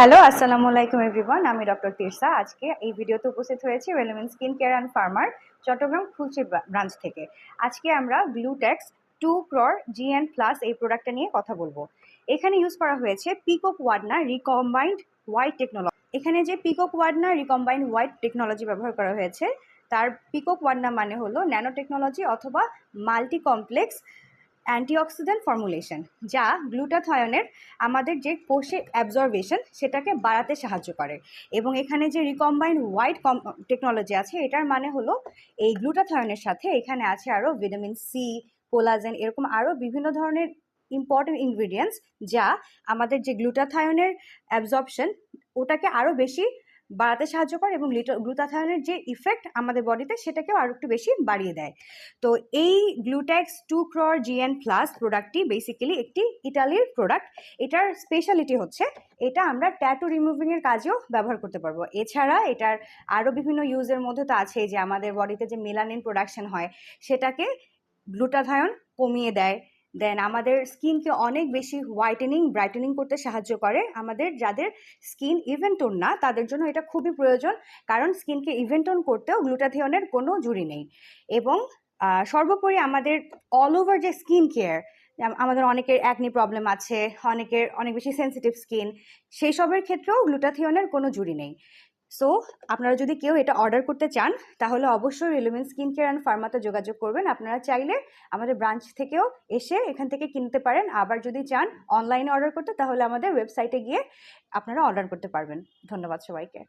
Hello আসসালামু আলাইকুম everyone আমি ডক্টর তিরসা আজকে এই ভিডিওতে উপস্থিত হয়েছি রেলেভেন্ট স্কিন কেয়ার অ্যান্ড ফার্মার চট্টগ্রাম ফুলচি ব্রাঞ্চ থেকে। আজকে আমরা গ্লুটেক্স টু ক্রর জিএন প্লাস এই প্রোডাক্টটা নিয়ে কথা বলব। এখানে ইউজ করা হয়েছে পিকক ওয়াডনা রিকম্বাইন্ড হোয়াইট টেকনোলজি এখানে যে পিকক ওয়াডনা রিকম্বাইন্ড হোয়াইট টেকনোলজি ব্যবহার করা হয়েছে, তার পিকক ওয়াডনা মানে হলো ন্যানো টেকনোলজি অথবা মাল্টি কমপ্লেক্স অ্যান্টিঅক্সিডেন্ট ফর্মুলেশন, যা গ্লুটাথয়নের আমাদের যে কোষে অ্যাবজর্বেশন সেটাকে বাড়াতে সাহায্য করে। এবং এখানে যে রিকম্বাইন্ড হোয়াইট কম টেকনোলজি আছে, এটার মানে হলো এই গ্লুটাথয়নের সাথে এখানে আছে আরও ভিটামিন সি কোলাজেন এরকম আরও বিভিন্ন ধরনের ইম্পর্টেন্ট ইনগ্রিডিয়েন্টস যা আমাদের যে গ্লুটাথায়নের অ্যাবজর্পশন ওটাকে আরও বেশি বাড়াতে সাহায্য করে এবং গ্লুটাথায়নের যে ইফেক্ট আমাদের বডিতে সেটাকেও আরও একটু বেশি বাড়িয়ে দেয়। তো এই গ্লুট্যাক্স টু ক্রর জিএন প্লাস প্রোডাক্টটি বেসিক্যালি একটি ইটালির প্রোডাক্ট এটার স্পেশালিটি হচ্ছে, এটা আমরা ট্যাটু রিমুভিংয়ের কাজেও ব্যবহার করতে পারব। এছাড়া এটার আরও বিভিন্ন ইউজের মধ্যে তো আছে, যে আমাদের বডিতে যে মেলানিন প্রোডাকশন হয়, সেটাকে গ্লুটাথায়ন কমিয়ে দেয়। দেন আমাদের স্কিনকে অনেক বেশি হোয়াইটেনিং ব্রাইটেনিং করতে সাহায্য করে। আমাদের যাদের স্কিন ইভেন্টোন না, তাদের জন্য এটা খুবই প্রয়োজন, কারণ স্কিনকে ইভেন্টোন করতেও গ্লুটাথিয়নের কোনো জুড়ি নেই। এবং সর্বোপরি আমাদের অল ওভার যে স্কিন কেয়ার আমাদের অনেকের অ্যাকনি প্রবলেম আছে, অনেকের অনেক বেশি সেন্সিটিভ স্কিন সেই সবের ক্ষেত্রেও গ্লুটাথিয়নের কোনো জুড়ি নেই। সো আপনারা যদি কেউ এটা অর্ডার করতে চান, তাহলে অবশ্যই রিলিমেন্ট স্কিন কেয়ার অ্যান্ড ফার্মাতে যোগাযোগ করবেন। আপনারা চাইলে আমাদের ব্রাঞ্চ থেকেও এসে এখান থেকে কিনতে পারেন। আবার যদি চান অনলাইনে অর্ডার করতে, তাহলে আমাদের ওয়েবসাইটে গিয়ে আপনারা অর্ডার করতে পারবেন। ধন্যবাদ সবাইকে।